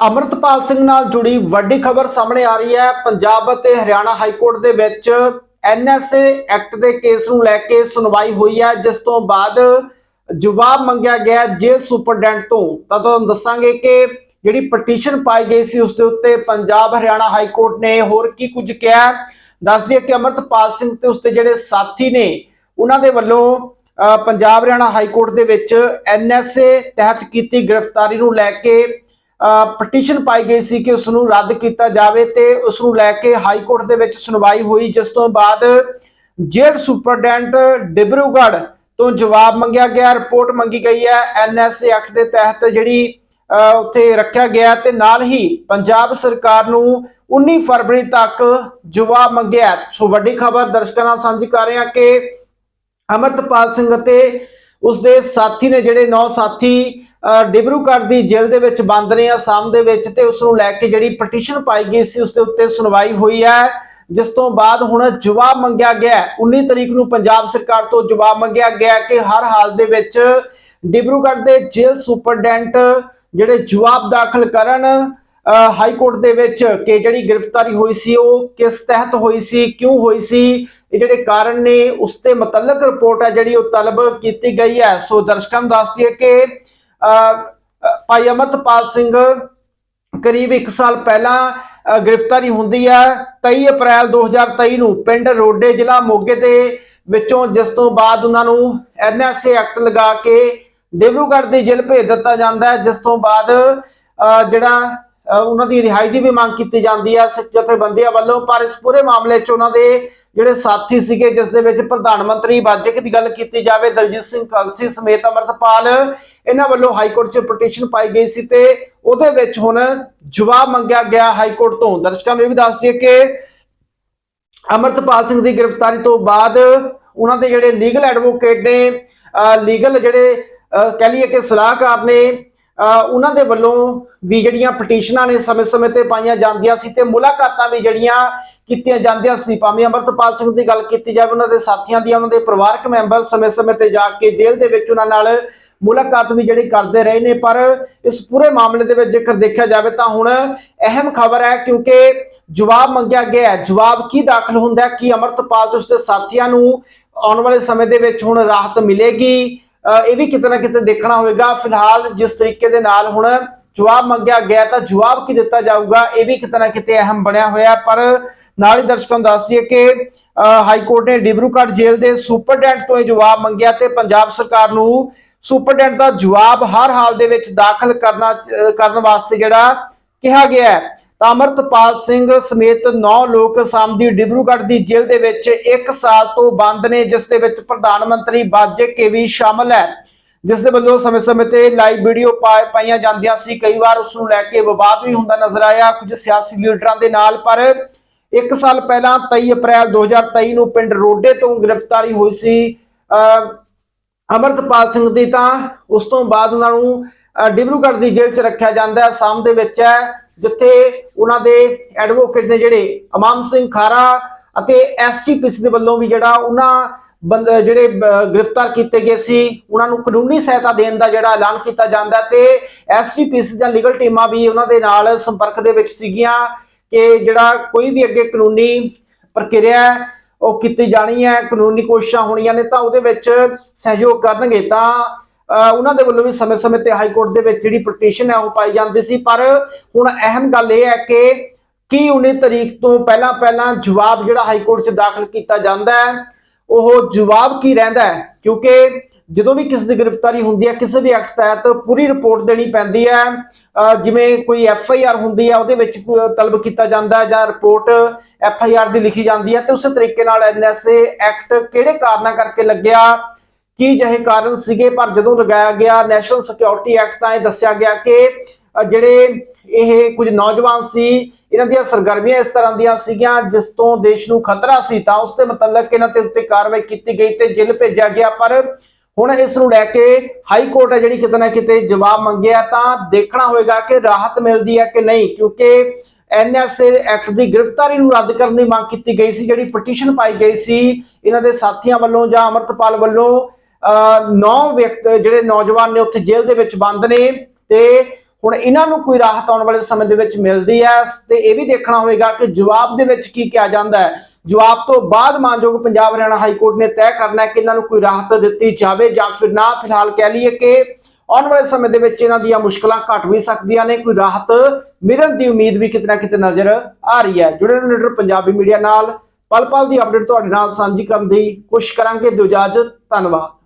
ਅਮਰਤਪਾਲ ਸਿੰਘ ਨਾਲ ਜੁੜੀ ਵੱਡੀ ਖਬਰ ਸਾਹਮਣੇ ਆ ਰਹੀ ਹੈ ਪੰਜਾਬ ਅਤੇ ਹਰਿਆਣਾ ਹਾਈ ਕੋਰਟ ਦੇ ਵਿੱਚ ਐਨਐਸਏ ਐਕਟ ਦੇ ਕੇਸ ਨੂੰ ਲੈ ਕੇ ਸੁਣਵਾਈ ਹੋਈ ਹੈ, ਜਿਸ ਤੋਂ ਬਾਅਦ ਜਵਾਬ ਮੰਗਿਆ ਗਿਆ ਜੇਲ੍ਹ ਸੁਪਰਡੈਂਟ ਤੋਂ ਤਾਂ ਤੁਹਾਨੂੰ ਦੱਸਾਂਗੇ ਕਿ ਜਿਹੜੀ ਪਟੀਸ਼ਨ ਪਾਈ ਗਈ ਸੀ, ਉਸ ਦੇ ਉੱਤੇ ਪੰਜਾਬ ਹਰਿਆਣਾ ਹਾਈ ਕੋਰਟ ਨੇ ਹੋਰ ਕੀ ਕੁਝ ਕਿਹਾ ਹੈ। ਦੱਸ ਦਈਏ ਕਿ ਅਮਰਤਪਾਲ ਸਿੰਘ ਤੇ ਉਸਦੇ ਜਿਹੜੇ ਸਾਥੀ ਨੇ, ਉਹਨਾਂ ਦੇ ਵੱਲੋਂ ਪੰਜਾਬ ਹਰਿਆਣਾ ਹਾਈ ਕੋਰਟ ਦੇ ਵਿੱਚ ਐਨਐਸਏ ਤਹਿਤ ਕੀਤੀ ਗ੍ਰਿਫਤਾਰੀ ਨੂੰ ਲੈ ਕੇ ਪਟੀਸ਼ਨ ਪਾਈ ਗਈ ਸੀ ਕਿ ਉਸ ਨੂੰ ਰੱਦ ਕੀਤਾ ਜਾਵੇ ਤੇ ਉਸ ਨੂੰ ਲੈ ਕੇ ਹਾਈ ਕੋਰਟ ਦੇ ਵਿੱਚ ਸੁਣਵਾਈ ਹੋਈ, ਜਿਸ ਤੋਂ ਬਾਅਦ ਜੇਲ੍ਹ ਸੁਪਰਡੈਂਟ ਡਿਬਰੂਗੜ੍ਹ ਤੋਂ ਜਵਾਬ ਮੰਗਿਆ ਗਿਆ ਰਿਪੋਰਟ ਮੰਗੀ ਗਈ ਹੈ ਐਨਐਸਏ ਐਕਟ ਦੇ ਤਹਿਤ ਜਿਹੜੀ ਉੱਥੇ ਰੱਖਿਆ ਗਿਆ ਤੇ ਨਾਲ ਹੀ ਪੰਜਾਬ ਸਰਕਾਰ ਨੂੰ 19 ਫਰਵਰੀ ਤੱਕ ਜਵਾਬ ਮੰਗਿਆ ਸੋ ਵੱਡੀ ਖਬਰ ਦਰਸ਼ਕਾਂ ਨਾਲ ਸਾਂਝੀ ਕਰ ਰਹੇ ਹਾਂ ਕਿ ਅਮਰਤਪਾਲ ਸਿੰਘ ਅਤੇ ਉਸਦੇ ਸਾਥੀ ਨੇ ਜਿਹੜੇ ਨੌ ਸਾਥੀ ਡਿਬਰੂਗੜ੍ਹ ਦੀ ਜੇਲ੍ਹ ਦੇ ਵਿੱਚ ਬੰਦ ਨੇ ਅਸਾਮ ਦੇ ਵਿੱਚ ਤੇ ਉਸ ਨੂੰ ਲੈ ਕੇ ਜਿਹੜੀ ਪਟੀਸ਼ਨ ਪਾਈ ਗਈ ਸੀ ਉਸ ਦੇ ਉੱਤੇ ਸੁਣਵਾਈ ਹੋਈ ਹੈ ਜਿਸ ਤੋਂ ਬਾਅਦ ਹੁਣ ਜਵਾਬ ਮੰਗਿਆ ਗਿਆ ਹੈ। 19 ਤਰੀਕ ਨੂੰ ਪੰਜਾਬ ਸਰਕਾਰ ਤੋਂ ਜਵਾਬ ਮੰਗਿਆ ਗਿਆ ਕਿ ਹਰ ਹਾਲ ਦੇ ਵਿੱਚ ਡਿਬਰੂਗੜ੍ਹ ਦੇ ਜੇਲ੍ਹ ਸੁਪਰਡੈਂਟ ਜਿਹੜੇ ਜਵਾਬ ਦਾਖਲ ਕਰਨ ਹਾਈ ਕੋਰਟ ਦੇ ਵਿੱਚ ਕਿ ਜਿਹੜੀ ਗ੍ਰਿਫਤਾਰੀ ਹੋਈ ਸੀ ਉਹ ਕਿਸ ਤਹਿਤ ਹੋਈ ਸੀ ਕਿਉਂ ਹੋਈ ਸੀ? ਇਹ ਜਿਹੜੇ ਕਾਰਨ ਨੇ ਉਸ ਤੇ ਮੁਤਲਕ ਰਿਪੋਰਟ ਹੈ ਜਿਹੜੀ ਉਹ ਤਲਬ ਕੀਤੀ ਗਈ ਹੈ। ਸੋ ਦਰਸ਼ਕਾਂ ਨੂੰ ਦੱਸਦੀ ਹੈ ਕਿ ਭਾਈ ਅਮਰਤਪਾਲ ਸਿੰਘ ਕਰੀਬ 1 ਸਾਲ ਪਹਿਲਾਂ ਗ੍ਰਿਫਤਾਰੀ ਹੁੰਦੀ ਹੈ। 23 ਅਪ੍ਰੈਲ 2023 ਨੂੰ ਪਿੰਡ ਰੋਡੇ ਜ਼ਿਲ੍ਹਾ ਮੋਗੇ ਦੇ ਵਿੱਚੋਂ ਜਿਸ ਤੋਂ ਬਾਅਦ ਉਹਨਾਂ ਨੂੰ ਐਨਐਸਏ ਐਕਟ ਲਗਾ ਕੇ ਡਿਬਰੂਗੜ੍ਹ ਦੀ ਜੇਲ੍ਹ ਭੇਜ ਦਿੱਤਾ ਜਾਂਦਾ ਹੈ ਜਿਸ ਤੋਂ ਬਾਅਦ ਅ, ਜਿਹੜਾ ਉਹਨਾਂ ਦੀ ਰਿਹਾਈ ਦੀ ਵੀ ਮੰਗ ਕੀਤੀ ਜਾਂਦੀ ਹੈ ਸਿੱਖ ਜਥੇਬੰਦੀਆਂ ਵੱਲੋਂ ਪਰ ਇਸ ਪੂਰੇ ਮਾਮਲੇ 'ਚ ਉਹਨਾਂ ਦੇ ਜਿਹੜੇ ਸਾਥੀ ਸੀਗੇ ਜਿਸ ਦੇ ਵਿੱਚ ਪ੍ਰਧਾਨ ਮੰਤਰੀ ਬਾਜਕ ਦੀ ਗੱਲ ਕੀਤੀ ਜਾਵੇ ਦਲਜੀਤ ਸਿੰਘ ਕਲਸੀ ਸਮੇਤ ਅਮਰਤਪਾਲ ਇਹਨਾਂ ਵੱਲੋਂ ਹਾਈ ਕੋਰਟ 'ਚ ਪਟੀਸ਼ਨ ਪਾਈ ਗਈ ਸੀ ਤੇ ਉਹਦੇ ਵਿੱਚ ਹੁਣ ਜਵਾਬ ਮੰਗਿਆ ਗਿਆ ਹਾਈ ਕੋਰਟ ਤੋਂ। ਦਰਸ਼ਕਾਂ ਨੂੰ ਇਹ ਵੀ ਦੱਸ ਦਈਏ ਕਿ ਅਮਰਤਪਾਲ ਸਿੰਘ ਦੀ ਗ੍ਰਿਫਤਾਰੀ ਤੋਂ ਬਾਅਦ ਉਹਨਾਂ ਦੇ ਜਿਹੜੇ ਲੀਗਲ ਐਡਵੋਕੇਟ ਨੇ ਲੀਗਲ ਜਿਹੜੇ ਅਹ, ਕਹਿ ਲਈਏ ਕਿ ਸਲਾਹਕਾਰ ਨੇ ਉਹਨਾਂ ਦੇ ਵੱਲੋਂ ਵੀ ਜਿਹੜੀਆਂ ਪਟੀਸ਼ਨਾਂ ਨੇ ਸਮੇਂ-ਸਮੇਂ ਤੇ ਪਾਈਆਂ ਜਾਂਦੀਆਂ ਸੀ ਤੇ ਮੁਲਾਕਾਤਾਂ ਵੀ ਜਿਹੜੀਆਂ ਕੀਤੀਆਂ ਜਾਂਦੀਆਂ ਸੀ, ਭਾਵੇਂ ਅਮਰਤਪਾਲ ਸਿੰਘ ਦੀ ਗੱਲ ਕੀਤੀ ਜਾਵੇ, ਉਹਨਾਂ ਦੇ ਸਾਥੀਆਂ ਦੀਆਂ, ਉਹਨਾਂ ਦੇ ਪਰਿਵਾਰਕ ਮੈਂਬਰ ਸਮੇਂ-ਸਮੇਂ ਤੇ ਜਾ ਕੇ ਜੇਲ੍ਹ ਦੇ ਵਿੱਚ ਉਹਨਾਂ ਨਾਲ ਮੁਲਾਕਾਤ ਵੀ ਜਿਹੜੀ ਕਰਦੇ ਰਹੇ ਨੇ, ਪਰ ਇਸ ਪੂਰੇ ਮਾਮਲੇ ਦੇ ਵਿੱਚ ਜੇਕਰ ਦੇਖਿਆ ਜਾਵੇ ਤਾਂ ਹੁਣ ਅਹਿਮ ਖਬਰ ਹੈ ਕਿਉਂਕਿ ਜਵਾਬ ਮੰਗਿਆ ਗਿਆ ਹੈ। ਜਵਾਬ ਕੀ ਦਾਖਲ ਹੁੰਦਾ ਹੈ, ਕਿ ਅਮਰਤਪਾਲ ਤੇ ਉਸਦੇ ਸਾਥੀਆਂ ਨੂੰ ਆਉਣ ਵਾਲੇ ਸਮੇਂ ਦੇ ਵਿੱਚ ਹੁਣ ਰਾਹਤ ਮਿਲੇਗੀ? ਇਹ ਵੀ ਕਿਤੇ ਨਾ ਕਿਤੇ ਦੇਖਣਾ ਹੋਵੇਗਾ। ਫਿਲਹਾਲ ਜਿਸ ਤਰੀਕੇ ਦੇ ਨਾਲ ਹੁਣ ਜਵਾਬ ਮੰਗਿਆ ਗਿਆ, ਤਾਂ ਜਵਾਬ ਕੀ ਦਿੱਤਾ ਜਾਊਗਾ, ਇਹ ਵੀ ਕਿਤੇ ਨਾ ਕਿਤੇ ਅਹਿਮ ਬਣਿਆ ਹੋਇਆ। ਪਰ ਨਾਲ ਹੀ ਦਰਸ਼ਕਾਂ ਨੂੰ ਦੱਸ ਦਈਏ ਕਿ, ਅਹ ਹਾਈ ਕੋਰਟ ਨੇ ਡਿਬਰੂਗੜ੍ਹ ਜੇਲ੍ਹ ਦੇ ਸੁਪਰਡੈਂਟ ਤੋਂ ਇਹ ਜਵਾਬ ਮੰਗਿਆ ਤੇ ਪੰਜਾਬ ਸਰਕਾਰ ਨੂੰ ਸੁਪਰਡੈਂਟ ਦਾ ਜਵਾਬ ਹਰ ਹਾਲ ਦੇ ਵਿੱਚ ਦਾਖਲ ਕਰਨਾ ਕਰਨ ਵਾਸਤੇ ਜਿਹੜਾ ਕਿਹਾ ਗਿਆ ਹੈ। ਤਾਂ ਅਮਰਤਪਾਲ ਸਿੰਘ ਸਮੇਤ 9 ਲੋਕ ਅਸਾਮ ਦੀ ਡਿਬਰੂਗੜ੍ਹ ਦੀ ਜੇਲ੍ਹ ਦੇ ਵਿੱਚ 1 ਸਾਲ ਤੋਂ ਬੰਦ ਨੇ ਜਿਸ ਦੇ ਵਿੱਚ ਪ੍ਰਧਾਨ ਮੰਤਰੀ ਬਾਜੇ ਕੇ ਵੀ ਸ਼ਾਮਲ ਹੈ। ਜਿਸ ਦੇ ਵੱਲੋਂ ਸਮੇਂ-ਸਮੇਂ ਤੇ ਲਾਈਵ ਵੀਡੀਓ ਪਾਈਆਂ ਜਾਂਦੀਆਂ ਸੀ। ਕਈ ਵਾਰ ਉਸ ਨੂੰ ਲੈ ਕੇ ਵਿਵਾਦ ਵੀ ਹੁੰਦਾ ਨਜ਼ਰ ਆਇਆ ਕੁਝ ਸਿਆਸੀ ਲੀਡਰਾਂ ਦੇ ਨਾਲ ਪਰ 1 ਸਾਲ ਪਹਿਲਾਂ 23 ਅਪ੍ਰੈਲ 2023 ਨੂੰ ਪਿੰਡ ਰੋਡੇ ਤੋਂ ਗ੍ਰਿਫਤਾਰੀ ਹੋਈ ਸੀ। ਅਹ ਅਮਰਤਪਾਲ ਸਿੰਘ ਦੀ ਤਾਂ ਉਸ ਤੋਂ ਬਾਅਦ ਉਹਨਾਂ ਨੂੰ ਅਹ, ਡਿਬਰੂਗੜ੍ਹ ਦੀ ਜੇਲ੍ਹ 'ਚ ਰੱਖਿਆ ਜਾਂਦਾ ਹੈ। ਆਸਾਮ ਦੇ ਵਿੱਚ ਹੈ ਜਿੱਥੇ ਉਹਨਾਂ ਦੇ ਐਡਵੋਕੇਟ ਨੇ ਜਿਹੜੇ ਅਮਾਮ ਸਿੰਘ ਖਾਰਾ ਅਤੇ ਐਸਜੀਪੀਸੀ ਦੇ ਵੱਲੋਂ ਵੀ ਜਿਹੜਾ ਉਹਨਾਂ ਬੰਦੇ ਜਿਹੜੇ ਗ੍ਰਿਫਤਾਰ ਕੀਤੇ ਗਏ ਸੀ, ਉਹਨਾਂ ਨੂੰ ਕਾਨੂੰਨੀ ਸਹਾਇਤਾ ਦੇਣ ਦਾ ਜਿਹੜਾ ਐਲਾਨ ਕੀਤਾ ਜਾਂਦਾ ਹੈ ਤੇ ਐਸਜੀਪੀਸੀ ਦੀਆਂ ਲੀਗਲ ਟੀਮਾਂ ਵੀ ਉਹਨਾਂ ਦੇ ਨਾਲ ਸੰਪਰਕ ਦੇ ਵਿੱਚ ਸੀਗੀਆਂ ਕਿ ਜਿਹੜਾ ਕੋਈ ਵੀ ਅੱਗੇ ਕਾਨੂੰਨੀ ਪ੍ਰਕਿਰਿਆ ਉਹ ਕੀਤੀ ਜਾਣੀ ਹੈ, ਕਾਨੂੰਨੀ ਕੋਸ਼ਿਸ਼ਾਂ ਹੋਣੀਆਂ ਨੇ ਤਾਂ ਉਹਦੇ ਵਿੱਚ ਸਹਿਯੋਗ ਕਰਨਗੇ ਤਾਂ ਉਹਨਾਂ ਦੇ ਵੱਲੋਂ ਵੀ ਸਮੇਂ-ਸਮੇਂ ਤੇ ਹਾਈ ਕੋਰਟ ਦੇ ਵਿੱਚ ਜਿਹੜੀ ਪਟੀਸ਼ਨ ਹੈ ਉਹ ਪਾਈ ਜਾਂਦੀ ਸੀ। ਪਰ ਹੁਣ ਅਹਿਮ ਗੱਲ ਇਹ ਹੈ ਕਿ ਕੀ 19 ਤਰੀਕ ਤੋਂ ਪਹਿਲਾਂ ਪਹਿਲਾਂ ਜਵਾਬ ਜਿਹੜਾ ਹਾਈ ਕੋਰਟ 'ਚ ਦਾਖਲ ਕੀਤਾ ਜਾਂਦਾ ਹੈ, ਉਹ ਜਵਾਬ ਕੀ ਰਹਿੰਦਾ ਹੈ? ਕਿਉਂਕਿ ਜਦੋਂ ਵੀ ਕਿਸੇ ਦੀ ਗ੍ਰਿਫਤਾਰੀ ਹੁੰਦੀ ਹੈ, ਕਿਸੇ ਵੀ ਐਕਟ ਤਹਿਤ ਪੂਰੀ ਰਿਪੋਰਟ ਦੇਣੀ ਪੈਂਦੀ ਹੈ ਜਿਵੇਂ ਕੋਈ ਐਫ ਆਈ ਆਰ ਹੁੰਦੀ ਹੈ, ਉਹਦੇ ਵਿੱਚ ਤਲਬ ਕੀਤਾ ਜਾਂਦਾ ਜਾਂ ਰਿਪੋਰਟ ਐਫ ਆਈ ਆਰ ਦੀ ਲਿਖੀ ਜਾਂਦੀ ਹੈ, ਤੇ ਉਸੇ ਤਰੀਕੇ ਨਾਲ ਐਨ ਐਸ ਏ ਐਕਟ ਕਿਹੜੇ ਕਾਰਨਾਂ ਕਰਕੇ ਲੱਗਿਆ? ਕੀ ਜਿਹੇ ਕਾਰਨ ਸੀਗੇ? ਪਰ ਜਦੋਂ ਲਗਾਇਆ ਗਿਆ ਨੈਸ਼ਨਲ ਸਿਕਿਉਰਿਟੀ ਐਕਟ ਤਾਂ ਇਹ ਦੱਸਿਆ ਗਿਆ ਕਿ ਜਿਹੜੇ ਇਹ ਕੁਝ ਨੌਜਵਾਨ ਸੀ, ਇਹਨਾਂ ਦੀਆਂ ਸਰਗਰਮੀਆਂ ਇਸ ਤਰ੍ਹਾਂ ਦੀਆਂ ਸੀਗੀਆਂ, ਜਿਸ ਤੋਂ ਦੇਸ਼ ਨੂੰ ਖਤਰਾ ਸੀ, ਤਾਂ ਉਸ ਦੇ ਮੁਤਲਕ ਇਹਨਾਂ ਤੇ ਉੱਤੇ ਕਾਰਵਾਈ ਕੀਤੀ ਗਈ ਤੇ ਜੇਲ੍ਹ ਭੇਜਿਆ ਗਿਆ। ਪਰ ਹੁਣ ਇਸ ਨੂੰ ਲੈ ਕੇ ਹਾਈ ਕੋਰਟ ਹੈ ਜਿਹੜੀ ਕਿਤੇ ਨਾ ਕਿਤੇ ਜਵਾਬ ਮੰਗਿਆ, ਤਾਂ ਦੇਖਣਾ ਹੋਏਗਾ ਕਿ ਰਾਹਤ ਮਿਲਦੀ ਹੈ ਕਿ ਨਹੀਂ, ਕਿਉਂਕਿ ਐਨਐਸਏ ਐਕਟ ਦੀ ਗ੍ਰਿਫਤਾਰੀ ਨੂੰ ਰੱਦ ਕਰਨ ਦੀ ਮੰਗ ਕੀਤੀ ਗਈ ਸੀ, ਜਿਹੜੀ ਪਟੀਸ਼ਨ ਪਾਈ ਗਈ ਸੀ ਇਹਨਾਂ ਦੇ ਸਾਥੀਆਂ ਵੱਲੋਂ ਜਾਂ ਅਮਰਤਪਾਲ ਵੱਲੋਂ। ਅਹ, ਨੌ ਵਿਅਕਤੀ ਜਿਹੜੇ ਨੌਜਵਾਨ ਨੇ ਉੱਥੇ ਜੇਲ੍ਹ ਦੇ ਵਿੱਚ ਬੰਦ ਨੇ ਤੇ ਹੁਣ ਇਹਨਾਂ ਨੂੰ ਕੋਈ ਰਾਹਤ ਆਉਣ ਵਾਲੇ ਸਮੇਂ ਦੇ ਵਿੱਚ ਮਿਲਦੀ ਹੈ। ਤੇ ਇਹ ਵੀ ਦੇਖਣਾ ਹੋਵੇਗਾ ਕਿ ਜਵਾਬ ਦੇ ਵਿੱਚ ਕੀ ਕਿਹਾ ਜਾਂਦਾ ਹੈ। ਜਵਾਬ ਤੋਂ ਬਾਅਦ ਮਾਨਯੋਗ ਪੰਜਾਬ ਹਰਿਆਣਾ ਹਾਈ ਕੋਰਟ ਨੇ ਤੈਅ ਕਰਨਾ ਹੈ ਕਿ ਇਹਨਾਂ ਨੂੰ ਕੋਈ ਰਾਹਤ ਦਿੱਤੀ ਜਾਵੇ ਜਾਂ ਫਿਰ ਨਾ। ਫਿਲਹਾਲ ਕਹਿ ਲਈਏ ਕਿ ਆਉਣ ਵਾਲੇ ਸਮੇਂ ਦੇ ਵਿੱਚ ਇਹਨਾਂ ਦੀਆਂ ਮੁਸ਼ਕਲਾਂ ਘਟ ਵੀ ਸਕਦੀਆਂ ਨੇ। ਕੋਈ ਰਾਹਤ ਮਿਲਣ ਦੀ ਉਮੀਦ ਵੀ ਕਿਤੇ ਨਾ ਕਿਤੇ ਨਜ਼ਰ ਆ ਰਹੀ ਹੈ। ਜੁੜੇ ਰਹੋ ਲੀਡਰ ਪੰਜਾਬੀ ਮੀਡੀਆ ਨਾਲ। ਪਲ ਪਲ ਦੀ ਅਪਡੇਟ ਤੁਹਾਡੇ ਨਾਲ ਸਾਂਝੀ ਕਰਨ ਦੀ ਕੋਸ਼ਿਸ਼ ਕਰਾਂਗੇ। ਦਿਓ ਇਜਾਜ਼ਤ। ਧੰਨਵਾਦ।